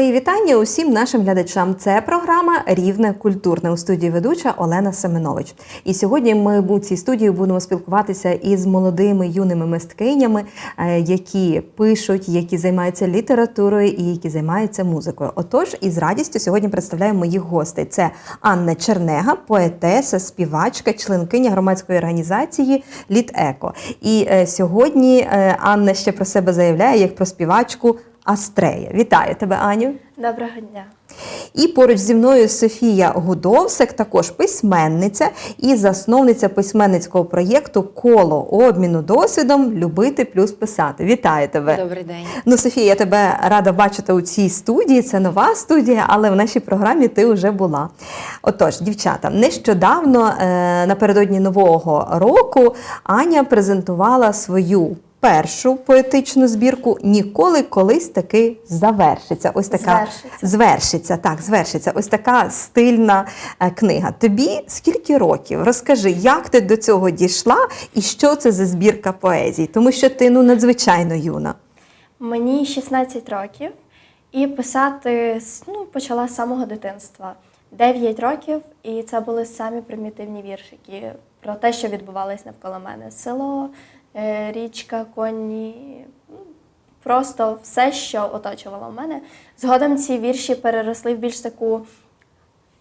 Мої вітання усім нашим глядачам. Це програма Рівне культурне у студії ведуча Олена Семенович. І сьогодні ми у цій студії будемо спілкуватися із молодими юними мисткинями, е, які пишуть, які займаються літературою і які займаються музикою. Отож, із радістю сьогодні представляю моїх гостей. Це Анна Чернега, поетеса, співачка, членкиня громадської організації Літ-Еко. І е, сьогодні е, Анна ще про себе заявляє як про співачку. Астрея. Вітаю тебе, Аню. Доброго дня. І поруч зі мною Софія Гудовсек, також письменниця і засновниця письменницького проєкту Коло обміну досвідом Любити плюс писати. Вітаю тебе. Добрий день. Ну, Софія, я тебе рада бачити у цій студії. Це нова студія, але в нашій програмі ти вже була. Отож, дівчата, нещодавно е, напередодні нового року Аня презентувала свою. Першу поетичну збірку ніколи колись таки завершиться. Ось така Звершиться. звершиться. Так, звершиться. Ось така стильна е, книга. Тобі скільки років? Розкажи, як ти до цього дійшла і що це за збірка поезій? Тому що ти ну надзвичайно юна. Мені 16 років і писати ну, почала з самого дитинства. 9 років, і це були самі примітивні віршики про те, що відбувалось навколо мене. Село, річка, коні. ну, Просто все, що оточувало мене. Згодом ці вірші переросли в більш таку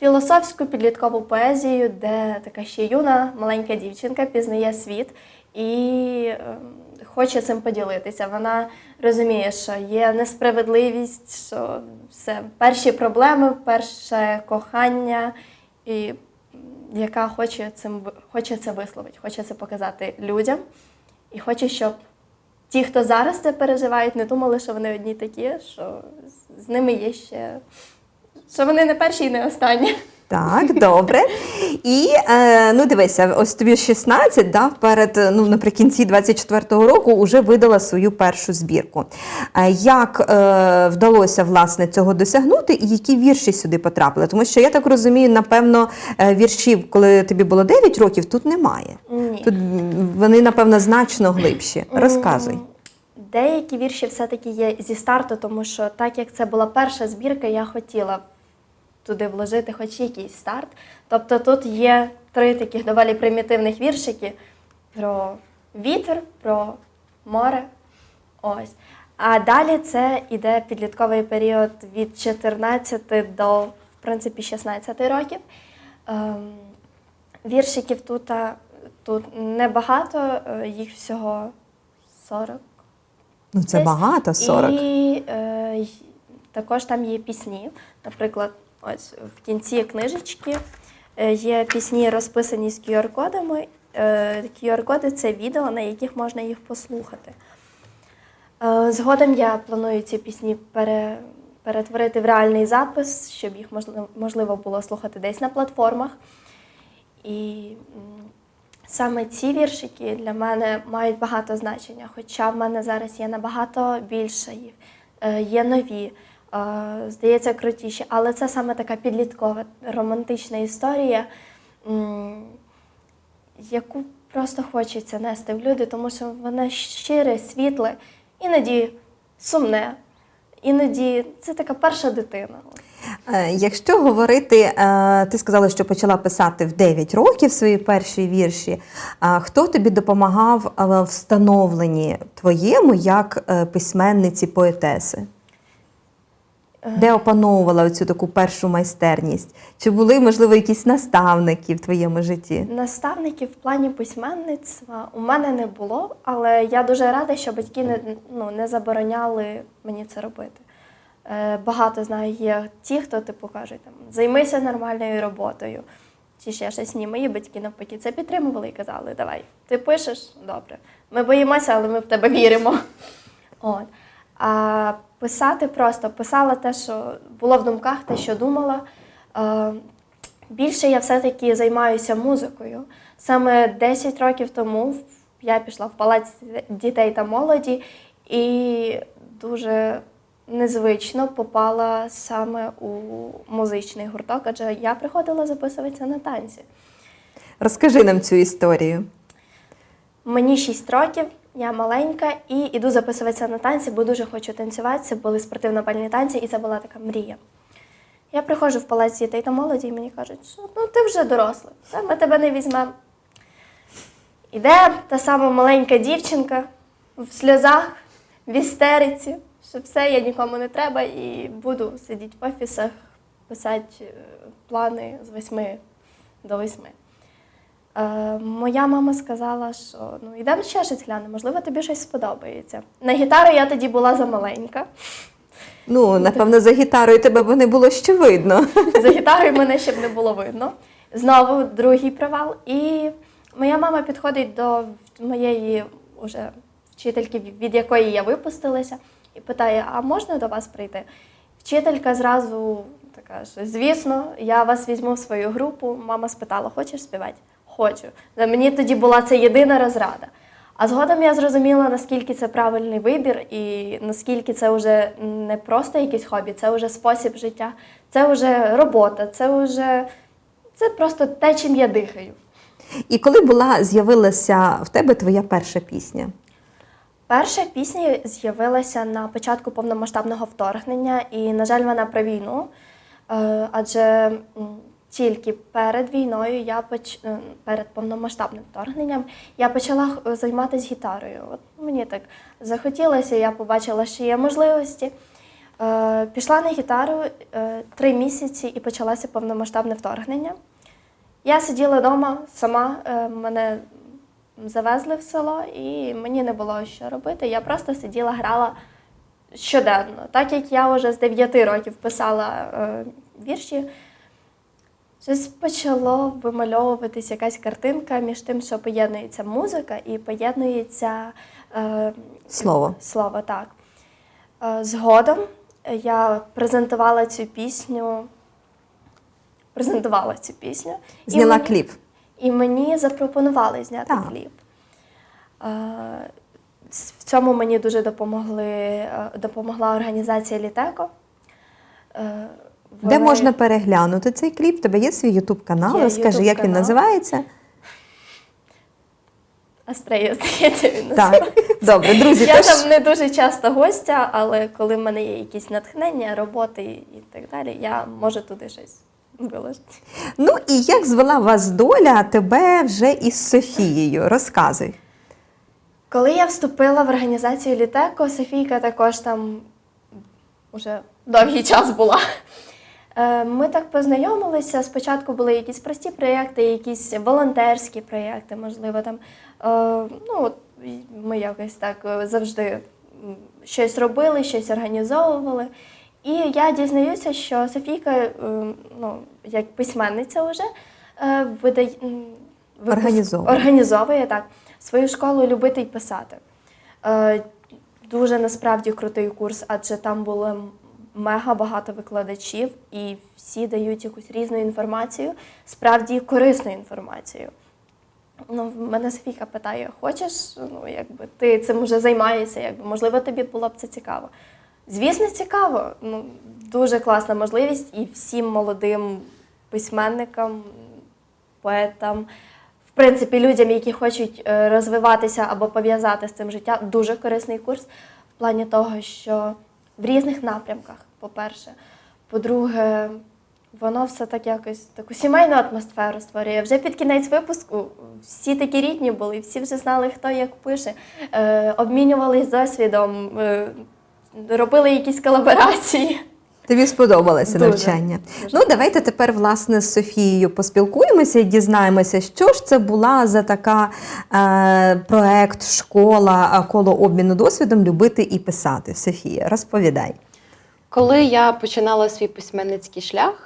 філософську підліткову поезію, де така ще юна маленька дівчинка пізнає світ і ем, хоче цим поділитися. Вона розуміє, що є несправедливість, що все перші проблеми, перше кохання, і яка хоче цим хоче це висловити, хоче це показати людям, і хочу, щоб ті, хто зараз це переживають, не думали, що вони одні такі, що з- ними є ще. Що вони не перші і не останні. Так, добре. І е, ну дивися, ось тобі 16, да, перед ну наприкінці 24-го року вже видала свою першу збірку. Е, як е, вдалося власне цього досягнути, і які вірші сюди потрапили? Тому що я так розумію, напевно, е, віршів, коли тобі було 9 років, тут немає. Ні. Тут вони, напевно, значно глибші. Розказуй. Деякі вірші все-таки є зі старту, тому що так як це була перша збірка, я хотіла туди вложити хоч якийсь старт. Тобто тут є три таких доволі примітивних віршики про вітер, про море. Ось. А далі це іде підлітковий період від 14 до, в принципі, 16 років. Ем, віршиків тут, тут небагато, е, їх всього 40. Ну це десь. багато 40. І е, також там є пісні. Наприклад, ось в кінці книжечки е, є пісні, розписані з QR-кодами. Е, QR-коди це відео, на яких можна їх послухати. Е, Згодом я планую ці пісні пере, перетворити в реальний запис, щоб їх можливо, було слухати десь на платформах. І саме ці віршики для мене мають багато значення, хоча в мене зараз є набагато більше е, є нові, е, здається, крутіші. Але це саме така підліткова романтична історія, яку просто хочеться нести в люди, тому що вона щире, світле, іноді сумне, іноді це така перша дитина. Е, Якщо говорити, е, ти сказала, що почала писати в 9 років свої перші вірші. Хто тобі допомагав е, в становленні твоєму як е, письменниці поетеси? Де опановувала цю таку першу майстерність? Чи були, можливо, якісь наставники в твоєму житті? Наставників в плані письменництва у мене не було, але я дуже рада, що батьки не, ну, не забороняли мені це робити. Е, багато знаю, є ті, хто типу кажуть, там, займися нормальною роботою. Чи ще щось ні, мої батьки навпаки це підтримували і казали, давай, ти пишеш, добре. Ми боїмося, але ми в тебе віримо. От. А писати просто писала те, що було в думках, те, що думала. Е, Більше я все-таки займаюся музикою. Саме 10 років тому я пішла в палац дітей та молоді і дуже незвично попала саме у музичний гурток, адже я приходила записуватися на танці. Розкажи нам цю історію. Мені 6 років, Я маленька і йду записуватися на танці, бо дуже хочу танцювати. Це були спортивно-бальні танці, і це була така мрія. Я приходжу в палац дітей та молоді, і мені кажуть, що ну ти вже дорослий, ми тебе не візьмемо. Іде та сама маленька дівчинка в сльозах, в істериці, що все, я нікому не треба і буду сидіти в офісах, писати е, плани з восьми до восьми. Е, моя мама сказала, що ну йдемо ще щось глянемо, можливо, тобі щось сподобається. На гітару я тоді була замаленька. Ну, напевно, за гітарою тебе б не було ще видно. За гітарою мене ще б не було видно. Знову другий провал. І моя мама підходить до моєї уже вчительки, від якої я випустилася, і питає: а можна до вас прийти? Вчителька зразу така, що звісно, я вас візьму в свою групу. Мама спитала, хочеш співати? Хочу. Мені тоді була це єдина розрада. А згодом я зрозуміла, наскільки це правильний вибір, і наскільки це вже не просто якесь хобі, це вже спосіб життя, це вже робота, це вже це просто те, чим я дихаю. І коли була з'явилася в тебе твоя перша пісня? Перша пісня з'явилася на початку повномасштабного вторгнення, і, на жаль, вона про війну. Е, Адже тільки перед війною, я поч... е, перед повномасштабним вторгненням, я почала займатися гітарою. От мені так захотілося, я побачила, що є можливості. Е, Пішла на гітару е, три місяці і почалося повномасштабне вторгнення. Я сиділа вдома сама, е, мене завезли в село, і мені не було що робити. Я просто сиділа, грала щоденно. Так як я вже з 9 років писала е, вірші, щось почало вимальовуватись якась картинка між тим, що поєднується музика і поєднується е, Слово. Слово, так. Е, Згодом я презентувала цю пісню. Презентувала цю пісню. І Зняла мені- кліп. і мені запропонували зняти Так. кліп. Е, В цьому мені дуже допомогли, е, допомогла організація Літеко. Е, Де можна переглянути цей кліп? Тебе є свій ютуб канал? Є Розкажи, як він називається? Астрея, здається, він Так, називається. добре, друзі. Я тож- там не дуже часто гостя, але коли в мене є якісь натхнення, роботи і так далі, я можу туди щось виложити. Ну і як звела вас доля тебе вже із Софією? Розказуй. Коли я вступила в організацію Літеко, Софійка також там вже довгий час була. Е, Ми так познайомилися. Спочатку були якісь прості проєкти, якісь волонтерські проєкти, можливо, там. е, Ну, ми якось так е, завжди щось робили, щось організовували. І я дізнаюся, що Софійка, ну, як письменниця вже, видає. Організовує. організовує так свою школу любити й писати. Дуже насправді крутий курс, адже там було м- мега багато викладачів, і всі дають якусь різну інформацію, справді корисну інформацію. Ну, мене Софійка питає: хочеш, ну, якби ти цим вже займаєшся, якби, можливо, тобі було б це цікаво. Звісно, цікаво. Ну, дуже класна можливість і всім молодим письменникам, поетам, в принципі, людям, які хочуть е, розвиватися або пов'язати з цим життя, дуже корисний курс в плані того, що в різних напрямках, по-перше. По-друге, воно все так якось таку сімейну атмосферу створює. Вже під кінець випуску всі такі рідні були, всі вже знали, хто як пише, е, обмінювались досвідом, е, робили якісь колаборації. Тобі сподобалося Дуже. навчання. Дуже. Ну, давайте тепер, власне, з Софією поспілкуємося і дізнаємося, що ж це була за така е, проект, школа, коло обміну досвідом любити і писати. Софія, розповідай. Коли я починала свій письменницький шлях,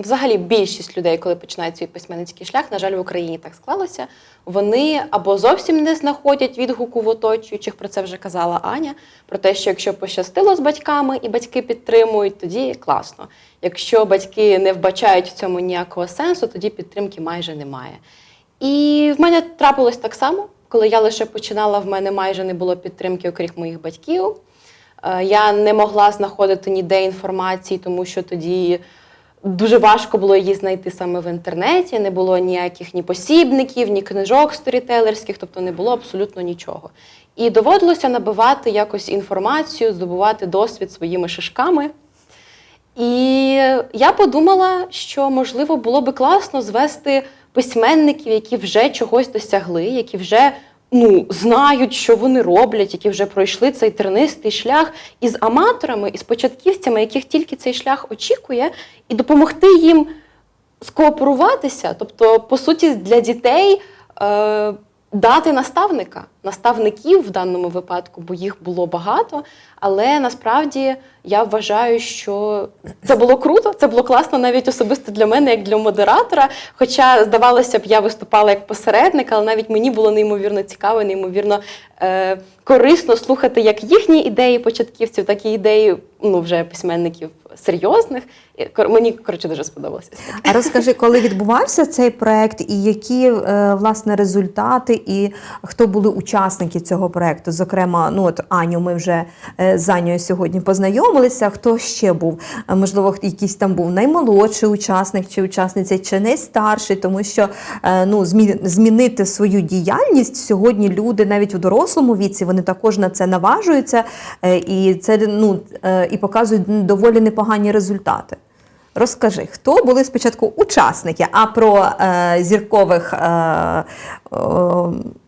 взагалі більшість людей, коли починають свій письменницький шлях, на жаль, в Україні так склалося, вони або зовсім не знаходять відгуку в оточуючих, про це вже казала Аня, про те, що якщо пощастило з батьками і батьки підтримують, тоді класно. Якщо батьки не вбачають в цьому ніякого сенсу, тоді підтримки майже немає. І в мене трапилось так само, коли я лише починала, в мене майже не було підтримки, окрім моїх батьків. Е, Я не могла знаходити ніде інформації, тому що тоді Дуже важко було її знайти саме в інтернеті, не було ніяких ні посібників, ні книжок сторітелерських, тобто не було абсолютно нічого. І доводилося набивати якось інформацію, здобувати досвід своїми шишками. І я подумала, що можливо було би класно звести письменників, які вже чогось досягли, які вже ну, знають, що вони роблять, які вже пройшли цей тернистий шлях із аматорами, із початківцями, яких тільки цей шлях очікує, і допомогти їм скооперуватися. Тобто, по суті, для дітей е, дати наставника, наставників в даному випадку, бо їх було багато. Але насправді я вважаю, що це було круто, це було класно навіть особисто для мене, як для модератора. Хоча, здавалося б, я виступала як посередник, але навіть мені було неймовірно цікаво, неймовірно е, корисно слухати як їхні ідеї початківців, так і ідеї ну, вже письменників серйозних. Мені коротше дуже сподобалося. А розкажи, коли відбувався цей проект, і які е, власне результати, і хто були учасники цього проекту? Зокрема, ну от Аню, ми вже е, з Анею сьогодні познайомилися. Хто ще був? Можливо, якийсь там був наймолодший учасник чи учасниця, чи найстарший, тому що е, ну змінити свою діяльність сьогодні люди навіть у дорослому віці вони також на це наважуються, е, і це ну е, і показують доволі непогані результати. Розкажи, хто були спочатку учасники, а про е, зіркових е, е,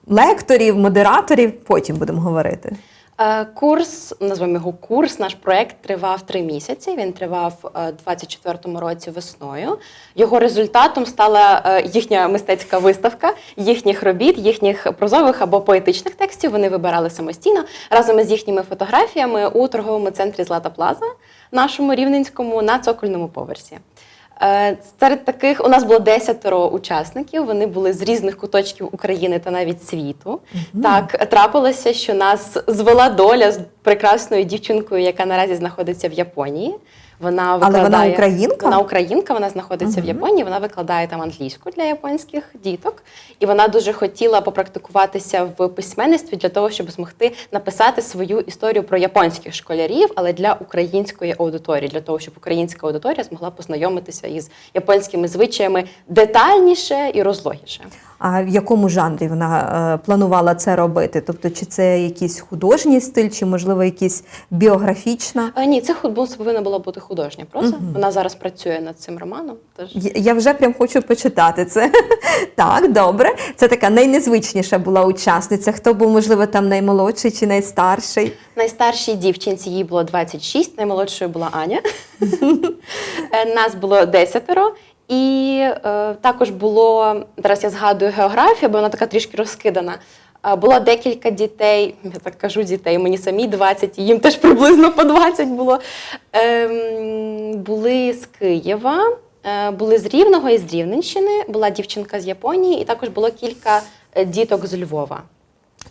лекторів, модераторів потім будемо говорити. Е, Курс, назвемо його курс, наш проект тривав три місяці. Він тривав е, у 24-му році весною. Його результатом стала е, їхня мистецька виставка їхніх робіт, їхніх прозових або поетичних текстів. Вони вибирали самостійно разом із їхніми фотографіями у торговому центрі Злата Плаза, нашому рівненському на цокольному поверсі. Е, Серед таких у нас було десятеро учасників. Вони були з різних куточків України та навіть світу. Так трапилося, що нас звела доля з прекрасною дівчинкою, яка наразі знаходиться в Японії. Вона Але вона українка? Вона українка, вона знаходиться в Японії. Вона викладає там англійську для японських діток, і вона дуже хотіла попрактикуватися в письменництві для того, щоб змогти написати свою історію про японських школярів, але для української аудиторії, для того, щоб українська аудиторія змогла познайомитися із японськими звичаями детальніше і розлогіше. А в якому жанрі вона е, планувала це робити? Тобто, чи це якийсь художній стиль, чи можливо якийсь біографічна? А, ні, це худбус повинна була бути художня проза. Вона зараз працює над цим романом. Тож Я- Я вже прям хочу почитати це. Так, добре. Це така найнезвичніша була учасниця. Хто був, можливо, там наймолодший чи найстарший? Найстаршій дівчинці їй було 26, наймолодшою була Аня. Е, Нас було десятеро. І е, також було, зараз я згадую географію, бо вона така трішки розкидана. Е, Було декілька дітей, я так кажу дітей, мені самі 20, і їм теж приблизно по 20 було. Ем, були з Києва, е, були з Рівного і з Рівненщини, була дівчинка з Японії, і також було кілька е, діток з Львова.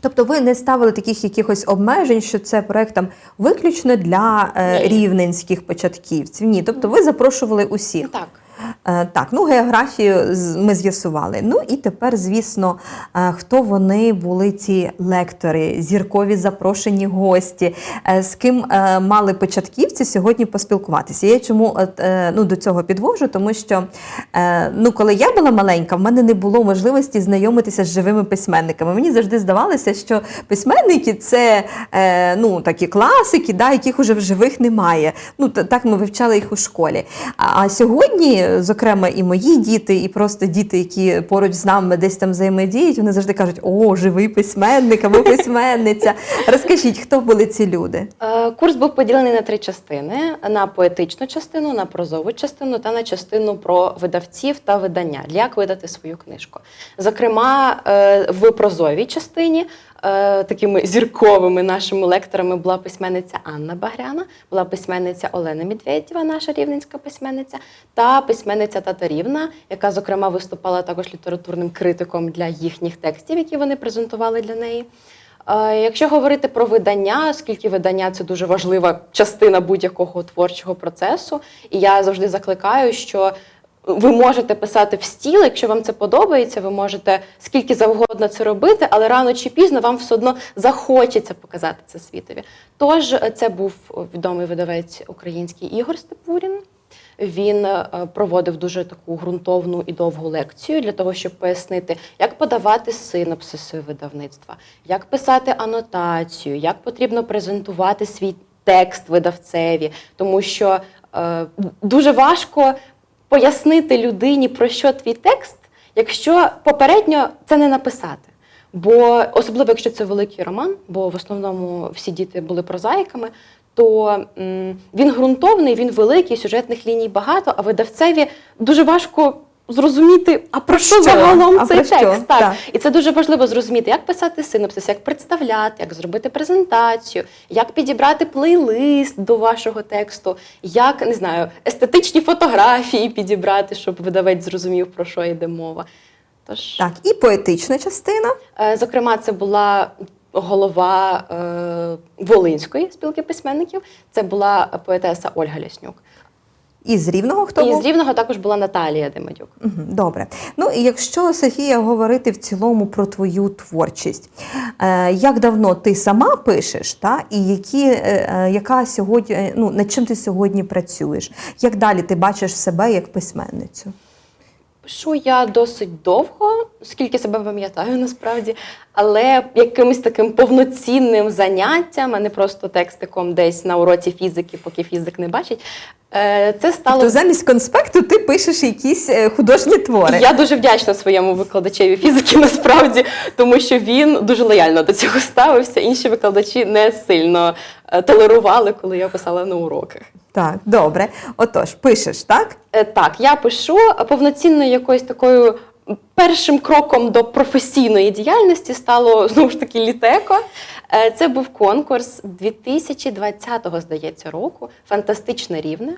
Тобто ви не ставили таких якихось обмежень, що це проект там виключно для е, рівненських початківців. Ні, тобто ви запрошували усіх. Так. Е, Так, ну географію ми з'ясували. Ну і тепер, звісно, е, хто вони були ці лектори, зіркові запрошені гості, е, з ким мали початківці сьогодні поспілкуватися. Я чому ну, до цього підвожу, тому що ну, коли я була маленька, в мене не було можливості знайомитися з живими письменниками. Мені завжди здавалося, що письменники це ну, такі класики, да, яких уже в живих немає. Ну, так ми вивчали їх у школі. А, а зокрема, і мої діти, і просто діти, які поруч з нами десь там взаємодіють, вони завжди кажуть: о, живий письменник або письменниця. Розкажіть, хто були ці люди? Е, Курс був поділений на три частини: на поетичну частину, на прозову частину та на частину про видавців та видання, як видати свою книжку. Зокрема, е, в прозовій частині такими зірковими нашими лекторами була письменниця Анна Багряна, була письменниця Олена Медведєва, наша рівненська письменниця, та письменниця Татарівна, яка, зокрема, виступала також літературним критиком для їхніх текстів, які вони презентували для неї. Е, Якщо говорити про видання, оскільки видання це дуже важлива частина будь-якого творчого процесу, і я завжди закликаю, що ви можете писати в стіл, якщо вам це подобається, ви можете скільки завгодно це робити, але рано чи пізно вам все одно захочеться показати це світові. Тож е, це був відомий видавець український Ігор Степурін. Він е, проводив дуже таку ґрунтовну і довгу лекцію для того, щоб пояснити, як подавати синопсиси видавництва, як писати анотацію, як потрібно презентувати свій текст видавцеві, тому що е, дуже важко пояснити людині, про що твій текст, якщо попередньо це не написати. Бо особливо, якщо це великий роман, бо в основному всі діти були прозаїками, то м, він ґрунтовний, він великий, сюжетних ліній багато, а видавцеві дуже важко зрозуміти, а про що, що? загалом А цей про що? текст. Так. Так. І це дуже важливо зрозуміти, як писати синопсис, як представляти, як зробити презентацію, як підібрати плейлист до вашого тексту, як не знаю, естетичні фотографії підібрати, щоб видавець зрозумів, про що йде мова. Тож, Так, і поетична частина. Е, Зокрема, це була голова е, Волинської спілки письменників. Це була поетеса Ольга Ляснюк. І з рівного хто І був? з рівного також була Наталія Демадюк. Добре. Ну і якщо Софія говорити в цілому про твою творчість, е, як давно ти сама пишеш, та і які, е, е, яка сьогодні, ну над чим ти сьогодні працюєш? Як далі ти бачиш себе як письменницю? Пишу я досить довго, скільки себе пам'ятаю насправді, але якимось таким повноцінним заняттям, а не просто текстиком десь на уроці фізики, поки фізик не бачить. Е, Це стало Тобто замість конспекту ти пишеш якісь е, художні твори. Я дуже вдячна своєму викладачеві фізики насправді, тому що він дуже лояльно до цього ставився. Інші викладачі не сильно е, толерували, коли я писала на уроках. Так, добре. Отож, пишеш, так? Так, я пишу повноцінною якоюсь такою. Першим кроком до професійної діяльності стало знову ж таки літеко. Е, Це був конкурс 2020-го, здається, року. Фантастичне рівне.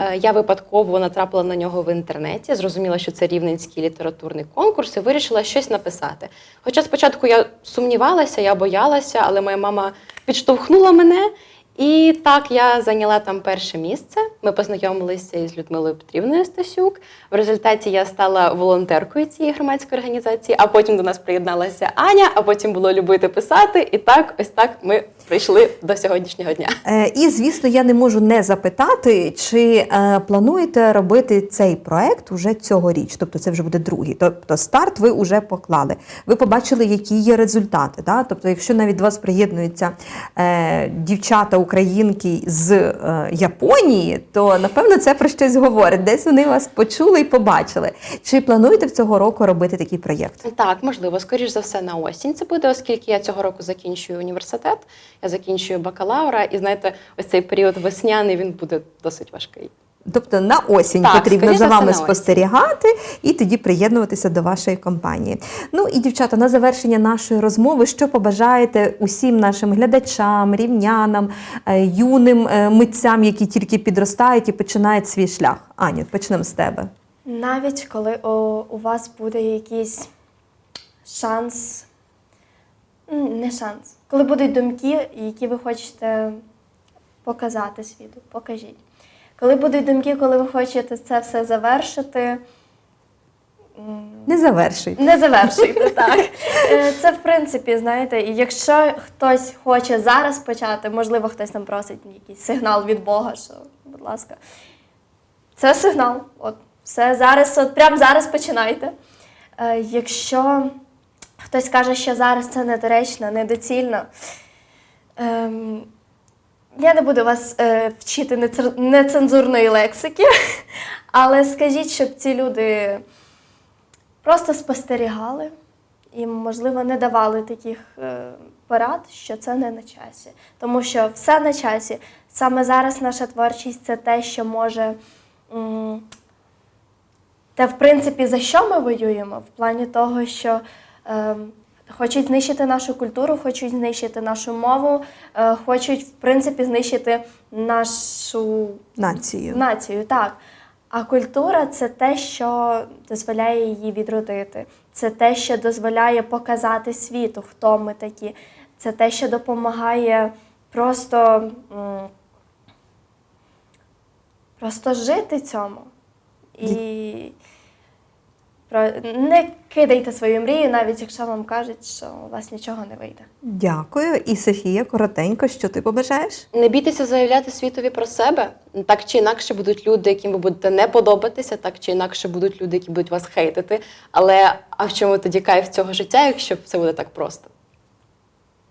Е, Я випадково натрапила на нього в інтернеті, зрозуміла, що це рівненський літературний конкурс, і вирішила щось написати. Хоча спочатку я сумнівалася, я боялася, але моя мама підштовхнула мене. І так я зайняла там перше місце. Ми познайомилися із Людмилою Петрівною Стасюк. В результаті я стала волонтеркою цієї громадської організації, а потім до нас приєдналася Аня, а потім було любити писати. І так, ось так ми прийшли до сьогоднішнього дня. Е, І, звісно, я не можу не запитати, чи е, плануєте робити цей проект уже цьогоріч, тобто це вже буде другий. Тобто старт ви вже поклали. Ви побачили, які є результати. Да? Тобто, якщо навіть до вас приєднуються е, дівчата українки з е, Японії, то напевно це про щось говорить. Десь вони вас почули і побачили. Чи плануєте в цього року робити такий проєкт? Так, можливо, скоріш за все на осінь це буде, оскільки я цього року закінчую університет, я закінчую бакалавра, і знаєте, ось цей період весняний він буде досить важкий. Тобто на осінь Так, потрібно за вами спостерігати і тоді приєднуватися до вашої компанії. Ну і дівчата, на завершення нашої розмови, що побажаєте усім нашим глядачам, рівнянам, е, юним е, митцям, які тільки підростають і починають свій шлях. Аню, почнемо з тебе. Навіть коли о, у вас буде якийсь шанс, не шанс, коли будуть думки, які ви хочете показати світу, покажіть. Коли будуть думки, коли ви хочете це все завершити, Не завершуйте. не завершуйте так. Е, Це в принципі, знаєте, і якщо хтось хоче зараз почати, можливо, хтось нам просить якийсь сигнал від Бога, що, будь ласка, це сигнал. От все зараз, от прямо зараз починайте. Е, Якщо хтось каже, що зараз це недоречно, недоцільно. Я не буду вас е, вчити нецензурної лексики, але скажіть, щоб ці люди просто спостерігали і, можливо, не давали таких е, порад, що це не на часі. Тому що все на часі. Саме зараз наша творчість це те, що може. м, Те, в принципі, за що ми воюємо? В плані того, що е, хочуть знищити нашу культуру, хочуть знищити нашу мову, е, хочуть, в принципі, знищити нашу Націю. націю, так. А культура це те, що дозволяє її відродити. Це те, що дозволяє показати світу, хто ми такі. Це те, що допомагає просто, просто жити цьому. І не кидайте свою мрію, навіть якщо вам кажуть, що у вас нічого не вийде. Дякую. І Софія, коротенько, що ти побажаєш? Не бійтеся заявляти світові про себе. Так чи інакше будуть люди, яким ви будете не подобатися, так чи інакше будуть люди, які будуть вас хейтити. Але а в чому тоді кайф цього життя, якщо все буде так просто?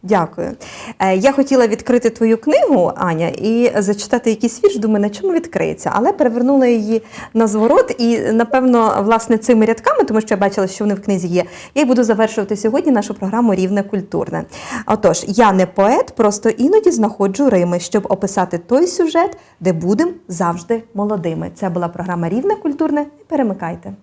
Дякую. Е, Я хотіла відкрити твою книгу, Аня, і зачитати якийсь вірш. Думаю, на чому відкриється, але перевернула її на зворот. І напевно, власне, цими рядками, тому що я бачила, що вони в книзі є. Я й буду завершувати сьогодні нашу програму Рівне культурне. Отож, я не поет, просто іноді знаходжу Рими, щоб описати той сюжет, де будемо завжди молодими. Це була програма Рівне культурне. Не перемикайте.